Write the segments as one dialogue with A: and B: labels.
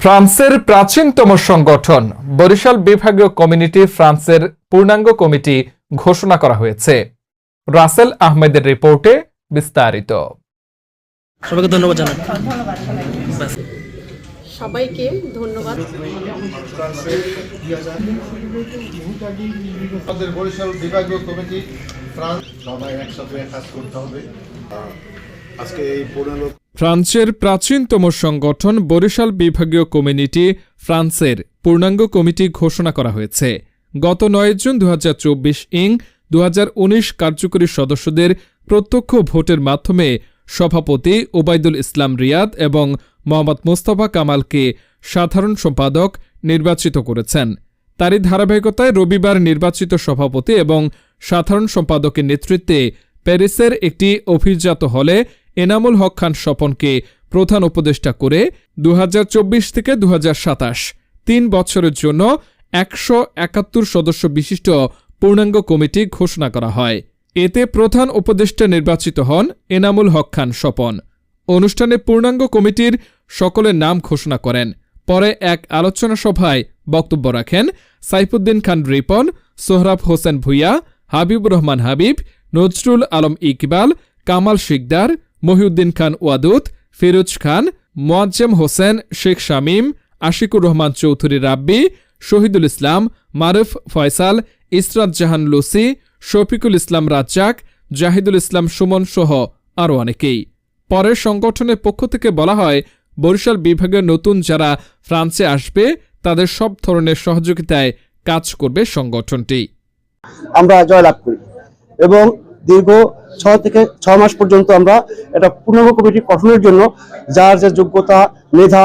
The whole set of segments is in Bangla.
A: ফ্রান্সের প্রাচীনতম সংগঠন বরিশাল বিভাগীয় কমিউনিটি ফ্রান্সের পূর্ণাঙ্গ কমিটি ঘোষণা করা হয়েছে। রাসেল আহমেদের রিপোর্টে বিস্তারিত।
B: সবাইকে ধন্যবাদ জানাই।
C: সবাইকে ধন্যবাদ।
D: আমাদের বরিশাল বিভাগীয় কমিটি ফ্রান্স। সবাই একসাথে কাজ করতে হবে। আজকে এই
A: ফ্রান্সের প্রাচীনতম সংগঠন বরিশাল বিভাগীয় কমিউনিটি ফ্রান্সের পূর্ণাঙ্গ কমিটি ঘোষণা করা হয়েছে। গত নয় জুন দু হাজার চব্বিশ ইং দু হাজার উনিশ কার্যকরী সদস্যদের প্রত্যক্ষ ভোটের মাধ্যমে সভাপতি ওবায়দুল ইসলাম রিয়াদ এবং মোহাম্মদ মোস্তফা কামালকে সাধারণ সম্পাদক নির্বাচিত করেছেন। তারই ধারাবাহিকতায় রবিবার নির্বাচিত সভাপতি এবং সাধারণ সম্পাদকের নেতৃত্বে প্যারিসের একটি অভিজাত হলে এনামুল হক খান স্বপনকে প্রধান উপদেষ্টা করে দু হাজার চব্বিশ থেকে দু তিন বছরের জন্য একশো একাত্তর সদস্য বিশিষ্ট পূর্ণাঙ্গ কমিটি ঘোষণা করা হয়। এতে প্রধান উপদেষ্টা নির্বাচিত হন এনামুল হক খান স্বপন। অনুষ্ঠানে পূর্ণাঙ্গ কমিটির সকলের নাম ঘোষণা করেন। পরে এক আলোচনা সভায় বক্তব্য রাখেন সাইফুদ্দিন খান রিপন, সোহরাব হোসেন ভুইয়া, হাবিবুর রহমান হাবিব, নজরুল আলম ইকবাল, কামাল শিকদার মহিউদ্দিন খান ওয়াদুদ, ফিরোজ খান, মোয়াজ্জেম হোসেন, শেখ শামীম, আশিকুর রহমান চৌধুরী রাব্বি, শহীদুল ইসলাম, মারুফ ফয়সাল, ইসরাত জাহান লুসি, শফিকুল ইসলাম রাজ্জাক, জাহিদুল ইসলাম সুমন সহ আরও অনেকেই। পরে সংগঠনের পক্ষ থেকে বলা হয়, বরিশাল বিভাগের নতুন যারা ফ্রান্সে আসবে, তাদের সব ধরনের সহযোগিতায় কাজ করবে সংগঠনটি।
E: আমরা জয়লাভ করি এবং দীর্ঘ ছ থেকে ছ মাস পর্যন্ত আমরা এটা পূর্ণাঙ্গ কমিটি গঠনের জন্য যার যে যোগ্যতা মেধা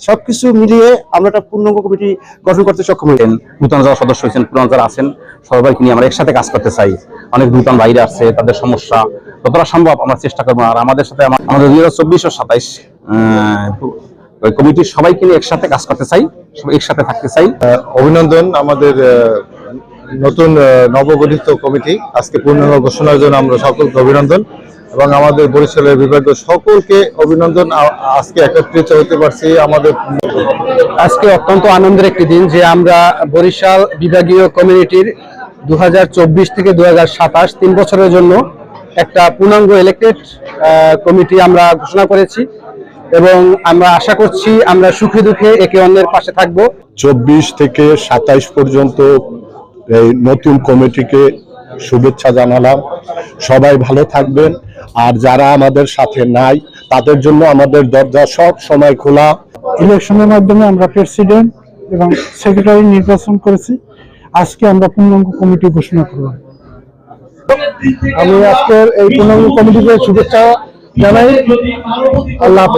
E: সবকিছু মিলিয়ে আমরা একটা পূর্ণাঙ্গ কমিটি গঠন করতে সক্ষম
F: আছেন নূতন যারা সদস্য হয়েছেন পুরান যারা আছেন সবাইকে নিয়ে আমরা একসাথে কাজ করতে চাই। অনেক নূতন বাইরে আসছে তাদের সমস্যা যতটা সম্ভব আমরা চেষ্টা করব। আর আমাদের সাথে আমা- আমাদের দুই হাজার চব্বিশ ও সাতাইশ কমিটির সবাইকে নিয়ে একসাথে কাজ করতে চাই সবাই একসাথে থাকতে চাই।
D: অভিনন্দন আমাদের নতুন নবগঠিত কমিটি আজকে পূর্ণাঙ্গ ঘোষণার জন্য আমরা সকলকে অভিনন্দন এবং আমাদের বরিশালের বিভাগীয় সকলকে অভিনন্দন। আজকে একত্রিত হতে পারছি আমাদের
E: আজকে অত্যন্ত আনন্দের একটি দিন যে আমরা বরিশাল বিভাগীয় কমিউনিটির দু থেকে দু হাজার তিন বছরের জন্য একটা পূর্ণাঙ্গ ইলেক্টেড কমিটি আমরা ঘোষণা করেছি এবং আমরা আশা করছি আমরা সুখে দুঃখে একে অন্যের পাশে থাকব।
D: চব্বিশ থেকে সাতাইশ পর্যন্ত এই নতুন কমিটিকে শুভেচ্ছা জানালাম। সবাই ভালো থাকবেন। আর যারা আমাদের সাথে নাই, তাদের জন্য আমাদের দরজা সব সময় খোলা।
G: ইলেকশনের মাধ্যমে আমরা প্রেসিডেন্ট এবং সেক্রেটারি নির্বাচন করেছি। আজকে আমরা পূর্ণাঙ্গ কমিটি ঘোষণা করলাম। আমি আজকের এই পূর্ণাঙ্গ কমিটিকে শুভেচ্ছা জানাই। আল্লাহ।